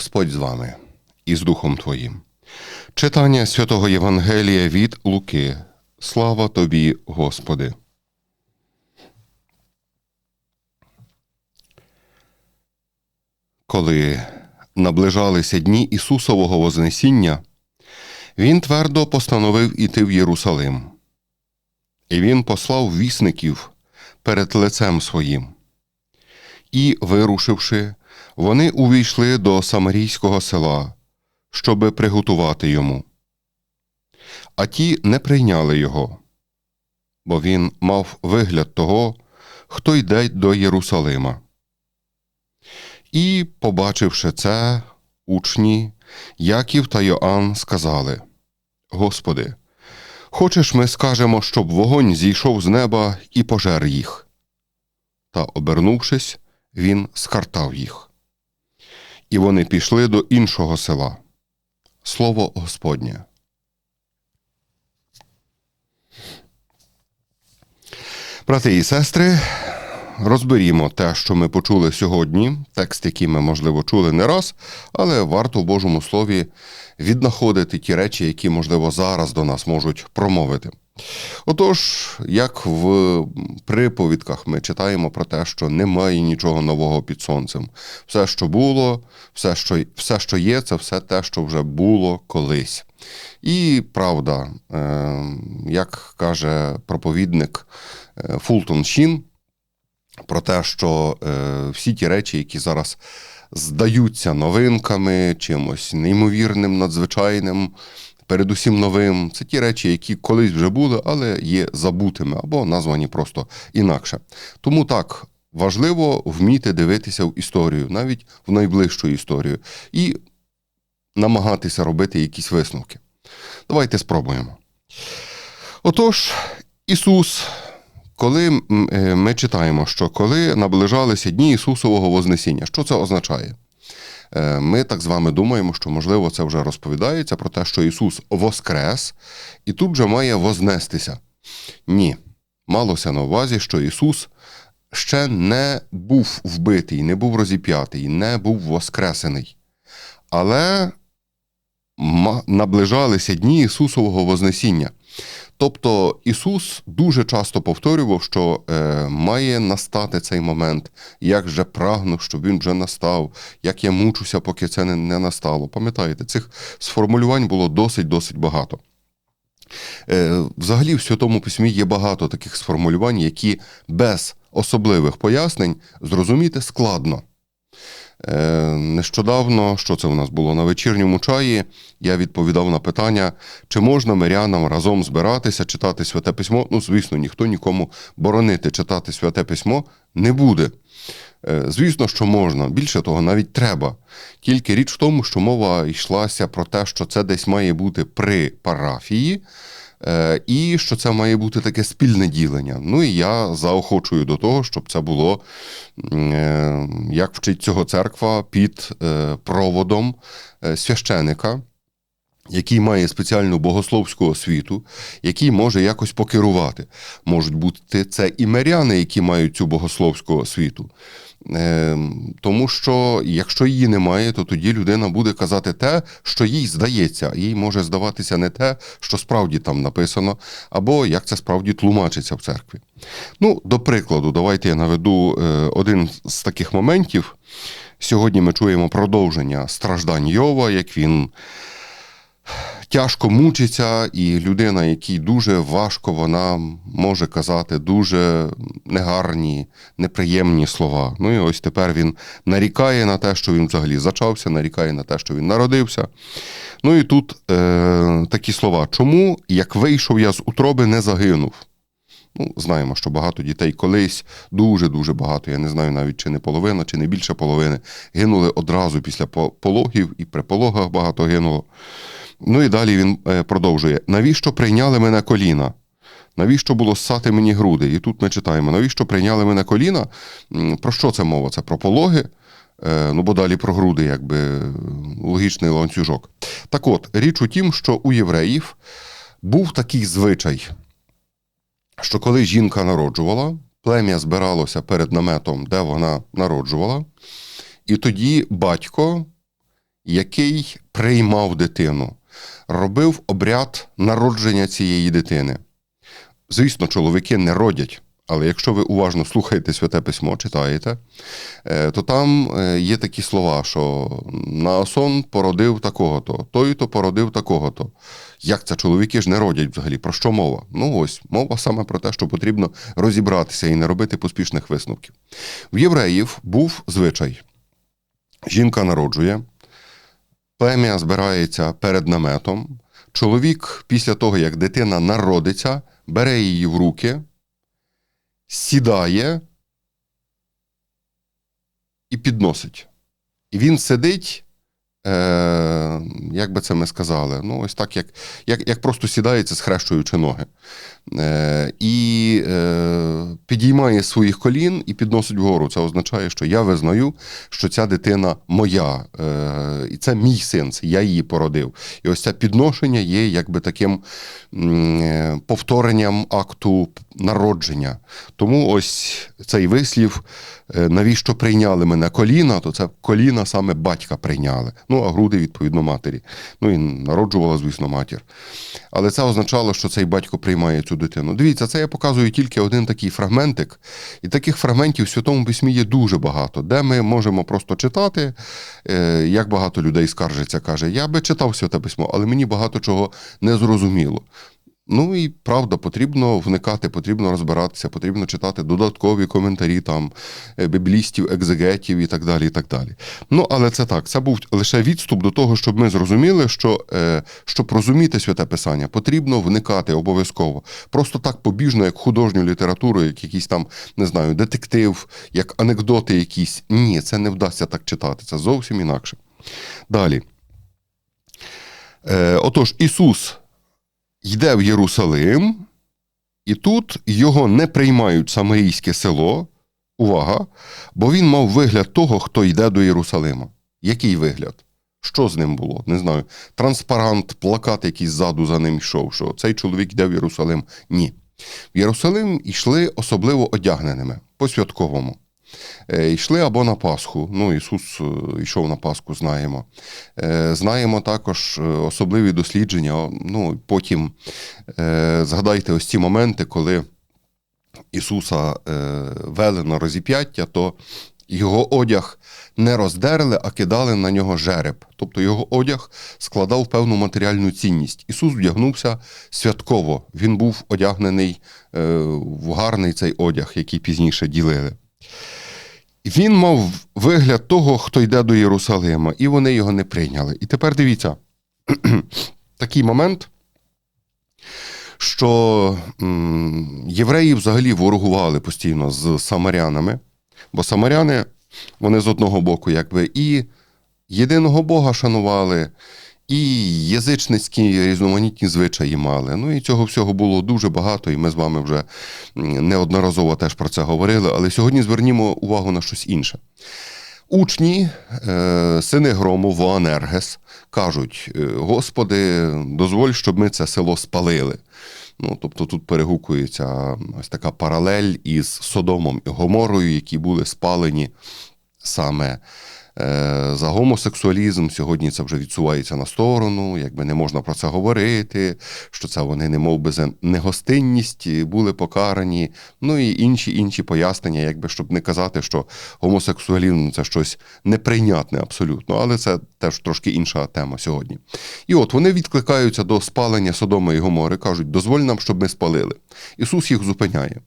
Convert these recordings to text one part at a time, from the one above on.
Господь з вами і з Духом Твоїм. Читання святого Євангелія від Луки. Слава тобі, Господи. Коли наближалися дні Ісусового Вознесіння, Він твердо постановив іти в Єрусалим. І він послав вісників перед лицем своїм. І, вирушивши, вони увійшли до Самарійського села, щоби приготувати йому. А ті не прийняли його, бо він мав вигляд того, хто йде до Єрусалима. І, побачивши це, учні, Яків та Йоанн сказали: Господи, хочеш, ми скажемо, щоб вогонь зійшов з неба і пожер їх. Та, обернувшись, він скартав їх. І вони пішли до іншого села. Слово Господнє. Брати і сестри, розберімо те, що ми почули сьогодні, текст, який ми, можливо, чули не раз, але варто в Божому Слові віднаходити ті речі, які, можливо, зараз до нас можуть промовити. Отож, як в приповідках ми читаємо про те, що немає нічого нового під сонцем. Все, що було, все, що все, що є, це все те, що вже було колись. І правда, е, як каже проповідник е, Фултон Шін, про те, що е, всі ті речі, які зараз здаються новинками, чимось неймовірним, надзвичайним, передусім новим, це ті речі, які колись вже були, але є забутими або названі просто інакше. Тому так. Важливо вміти дивитися в історію, навіть в найближчу історію, і намагатися робити якісь висновки. Давайте спробуємо. Отож, Ісус, коли ми читаємо, що коли наближалися дні Ісусового Вознесіння, що це означає? Ми так з вами думаємо, що, можливо, це вже розповідається про те, що Ісус воскрес і тут же має вознестися. Ні, малося на увазі, що Ісус ще не був вбитий, не був розіп'ятий, не був воскресений. Але наближалися дні Ісусового Вознесіння. Тобто Ісус дуже часто повторював, що е, має настати цей момент, як же прагну, щоб він вже настав, як я мучуся, поки це не, не настало. Пам'ятаєте, цих сформулювань було досить-досить багато. Е, Взагалі, в Святому Письмі є багато таких сформулювань, які без особливих пояснень зрозуміти складно. Е, нещодавно, що це у нас було на вечірньому чаї, я відповідав на питання, чи можна мирянам разом збиратися, читати святе письмо. Ну, звісно, ніхто нікому боронити читати святе письмо не буде. Е, звісно, що можна, більше того, навіть треба. Тільки річ в тому, що мова йшлася про те, що це десь має бути при парафії. Е, і що це має бути таке спільне ділення. Ну і я заохочую до того, щоб це було, е, як вчить цього церква, під е, проводом священика. Який має спеціальну богословську освіту, який може якось покерувати. Можуть бути це і миряни, які мають цю богословську освіту. Ем, тому що якщо її немає, то тоді людина буде казати те, що їй здається, їй може здаватися не те, що справді там написано, або як це справді тлумачиться в церкві. Ну, до прикладу, давайте я наведу е, один з таких моментів. Сьогодні ми чуємо продовження страждань Йова, як він тяжко мучиться, і людина, якій дуже важко, вона може казати дуже негарні, неприємні слова. Ну і ось тепер він нарікає на те, що він взагалі зачався, нарікає на те, що він народився. Ну і тут е, такі слова. Чому, як вийшов я з утроби, не загинув? Ну, Знаємо, що багато дітей колись, дуже-дуже багато, я не знаю навіть чи не половина, чи не більше половини, гинули одразу після пологів, і при пологах багато гинуло. Ну і далі він е, продовжує: навіщо прийняли мене коліна? Навіщо було ссати мені груди? І тут ми читаємо: навіщо прийняли мене коліна? Про що це мова? Це про пологи? Е, ну, бо далі про груди, якби логічний ланцюжок. Так от, річ у тім, що у євреїв був такий звичай, що коли жінка народжувала, плем'я збиралося перед наметом, де вона народжувала, і тоді батько який приймав дитину, робив обряд народження цієї дитини. Звісно, чоловіки не родять. Але якщо ви уважно слухаєте святе письмо, читаєте, е, то там е, є такі слова, що Наасон породив такого-то, той-то породив такого-то. Як це чоловіки ж не родять взагалі? Про що мова? Ну ось мова саме про те, що потрібно розібратися і не робити поспішних висновків. В євреїв був звичай: жінка народжує, плем'я збирається перед наметом. Чоловік, після того, як дитина народиться, бере її в руки сідає і підносить. І він сидить, е, як би це ми сказали, ну, ось так, як як, як просто сідається, схрещуючи ноги. Е, І е, підіймає своїх колін і підносить вгору. Це означає, що я визнаю, що ця дитина моя, е, і це мій син, це я її породив. І ось це підношення є якби таким м, повторенням акту народження. Тому ось цей вислів, е, навіщо прийняли мене коліна, то це коліна саме батька прийняли. Ну, а груди, відповідно, матері. Ну і народжувала, звісно, матір. Але це означало, що цей батько приймає цю дитину. Дивіться, це я показую тільки один такий фрагментик. І таких фрагментів в Святому Письмі є дуже багато, де ми можемо просто читати, е, як багато людей скаржиться, каже, я би читав святе письмо, але мені багато чого не зрозуміло. Ну і правда, потрібно вникати, потрібно розбиратися, потрібно читати додаткові коментарі там е, біблістів, екзегетів і так далі. і так далі. Ну, але це так, це був лише відступ до того, щоб ми зрозуміли, що е, щоб розуміти святе писання, потрібно вникати обов'язково. Просто так побіжно, як художню літературу, як якийсь там, не знаю, детектив, як анекдоти якісь. Ні, це не вдасться так читати. Це зовсім інакше. Далі. Е, Отож, Ісус йде в Єрусалим, і тут його не приймають самарійське село. Увага! Бо він мав вигляд того, хто йде до Єрусалима. Який вигляд? Що з ним було? Не знаю. Транспарант, плакат якийсь ззаду за ним йшов, що цей чоловік йде в Єрусалим. Ні. В Єрусалим йшли особливо одягненими, по святковому. Е, Йшли або на Пасху. Ну, Ісус е, йшов на Пасху, знаємо. Е, Знаємо також особливі дослідження. Ну, потім згадайте ось ці моменти, коли Ісуса вели на розіп'яття, то його одяг не роздерли, а кидали на нього жереб. Тобто його одяг складав певну матеріальну цінність. Ісус вдягнувся святково. Він був одягнений в гарний цей одяг, який пізніше ділили. Він мав вигляд того, хто йде до Єрусалима, і вони його не прийняли. І тепер дивіться, такий момент, що євреї взагалі ворогували постійно з самарянами, бо самаряни, вони з одного боку, якби і єдиного Бога шанували, і язичницькі різноманітні звичаї мали. Ну і цього всього було дуже багато, і ми з вами вже неодноразово теж про це говорили. Але сьогодні звернімо увагу на щось інше. Учні, е, сини грому, Воанергес, кажуть: е, Господи, дозволь, щоб ми це село спалили. Ну, тобто тут перегукується ось така паралель із Содомом і Гоморою, які були спалені саме за гомосексуалізм. Сьогодні це вже відсувається на сторону, якби не можна про це говорити, що це вони, не мов би, за негостинність були покарані. Ну і інші інші пояснення, якби щоб не казати, що гомосексуалізм це щось неприйнятне абсолютно, але це теж трошки інша тема сьогодні. І от вони відкликаються до спалення Содома і Гомори, кажуть, дозволь нам, щоб ми спалили. Ісус їх зупиняє.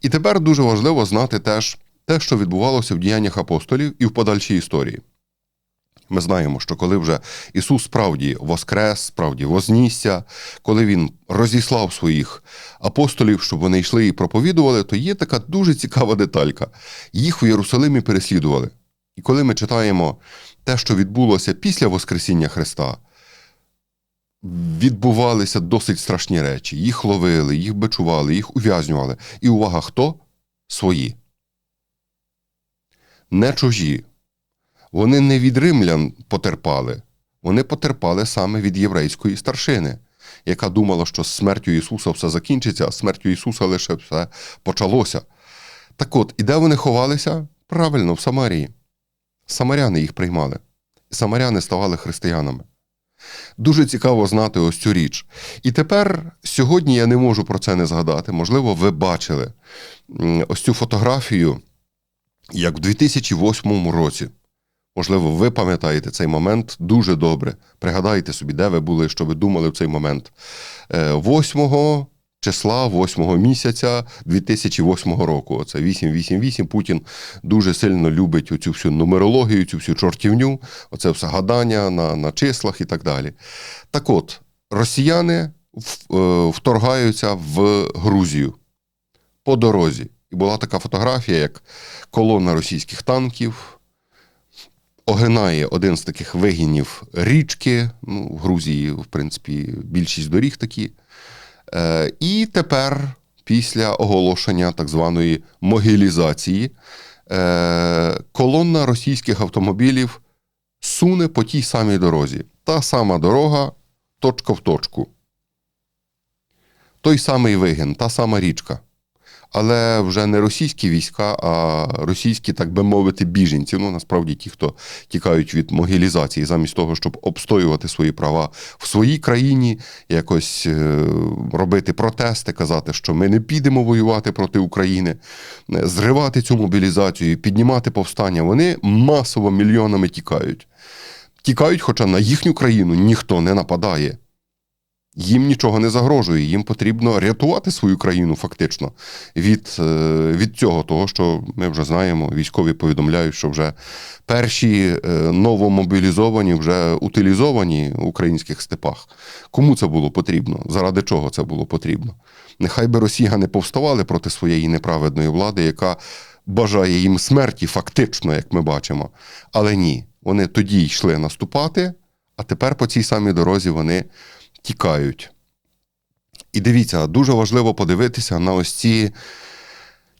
І тепер дуже важливо знати теж те, що відбувалося в діяннях апостолів і в подальшій історії. Ми знаємо, що коли вже Ісус справді воскрес, справді вознісся, коли Він розіслав своїх апостолів, щоб вони йшли і проповідували, то є така дуже цікава деталька. Їх в Єрусалимі переслідували. І коли ми читаємо те, що відбулося після Воскресіння Христа, відбувалися досить страшні речі. Їх ловили, їх бичували, їх ув'язнювали. І увага, хто? Свої. Не чужі. Вони не від римлян потерпали, вони потерпали саме від єврейської старшини, яка думала, що з смертю Ісуса все закінчиться, а смертю Ісуса лише все почалося. Так от, і де вони ховалися? Правильно, в Самарії. Самаряни їх приймали. самаряни ставали християнами. Дуже цікаво знати ось цю річ. І тепер сьогодні я не можу про це не згадати. Можливо, ви бачили ось цю фотографію, як в 2008 році. Можливо, ви пам'ятаєте цей момент дуже добре. Пригадайте собі, де ви були, що ви думали в цей момент. Е, 8 числа 8 місяця 2008 року. Оце 888. Путін дуже сильно любить оцю всю нумерологію, цю всю чортівню, оце все гадання на, на числах і так далі. Так от, росіяни е, вторгаються в Грузію по дорозі. І була така фотографія, як колона російських танків огинає один з таких вигінів річки. Ну, в Грузії, в принципі, більшість доріг такі. Е, і тепер, після оголошення так званої могилізації, е, колона російських автомобілів суне по тій самій дорозі. Та сама дорога, точка в точку. Той самий вигін, та сама річка. Але вже не російські війська, а російські, так би мовити, біженці. Ну, насправді ті, хто тікають від могилізації, замість того, щоб обстоювати свої права в своїй країні, якось е, робити протести, казати, що ми не підемо воювати проти України, е, зривати цю мобілізацію, піднімати повстання. Вони масово мільйонами тікають. Тікають, хоча на їхню країну ніхто не нападає. Їм нічого не загрожує, їм потрібно рятувати свою країну фактично від, е, від цього, того, що ми вже знаємо, військові повідомляють, що вже перші е, новомобілізовані, вже утилізовані в українських степах. Кому це було потрібно? Заради чого це було потрібно? Нехай би росіяни повставали проти своєї неправедної влади, яка бажає їм смерті, фактично, як ми бачимо. Але ні, вони тоді йшли наступати, а тепер по цій самій дорозі вони тікають. І дивіться, дуже важливо подивитися на ось ці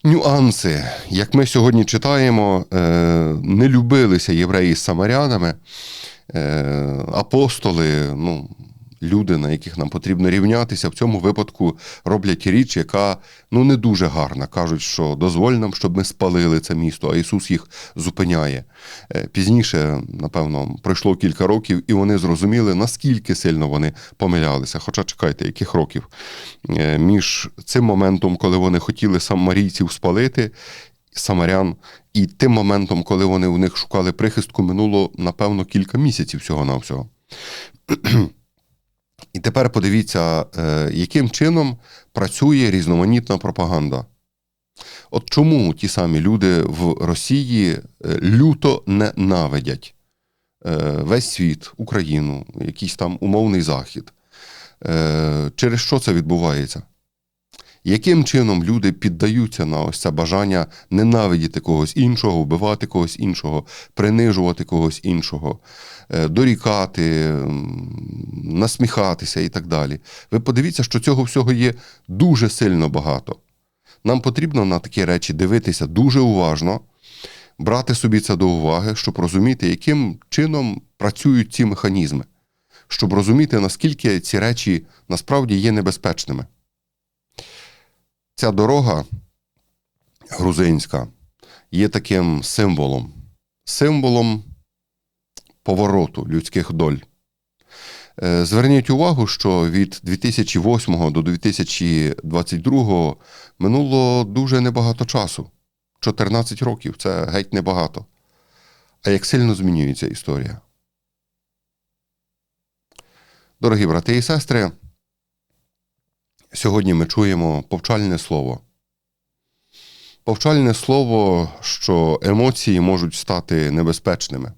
нюанси. Як ми сьогодні читаємо, е, не любилися євреї з самарянами, е, апостоли, ну, люди, на яких нам потрібно рівнятися, в цьому випадку роблять річ, яка ну, не дуже гарна. Кажуть, що дозволь нам, щоб ми спалили це місто, а Ісус їх зупиняє. Е, Пізніше, напевно, пройшло кілька років, і вони зрозуміли, наскільки сильно вони помилялися. Хоча чекайте, яких років Е, між цим моментом, коли вони хотіли самарійців спалити, самарян, і тим моментом, коли вони у них шукали прихистку, минуло, напевно, кілька місяців всього-навсього. І тепер подивіться, е, яким чином працює різноманітна пропаганда. От чому ті самі люди в Росії е, люто ненавидять е, весь світ, Україну, якийсь там умовний захід. Через що це відбувається? Яким чином люди піддаються на ось це бажання ненавидіти когось іншого, вбивати когось іншого, принижувати когось іншого, е, дорікати, насміхатися і так далі? Ви подивіться, що цього всього є дуже сильно багато. Нам потрібно на такі речі дивитися дуже уважно, брати собі це до уваги, щоб розуміти, яким чином працюють ці механізми, щоб розуміти, наскільки ці речі насправді є небезпечними. Ця дорога грузинська є таким символом, символом повороту людських доль. Е, Зверніть увагу, що від 2008 до 2022 минуло дуже небагато часу. 14 років це геть небагато. А як сильно змінюється історія? Дорогі брати і сестри, сьогодні ми чуємо повчальне слово. Повчальне слово, що емоції можуть стати небезпечними,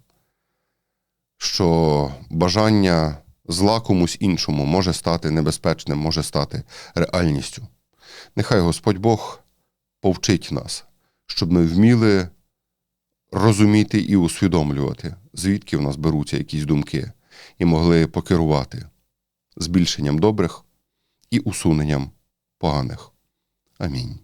що бажання зла комусь іншому може стати небезпечним, може стати реальністю. Нехай Господь Бог повчить нас, щоб ми вміли розуміти і усвідомлювати, звідки в нас беруться якісь думки, і могли покерувати збільшенням добрих і усуненням поганих. Амінь.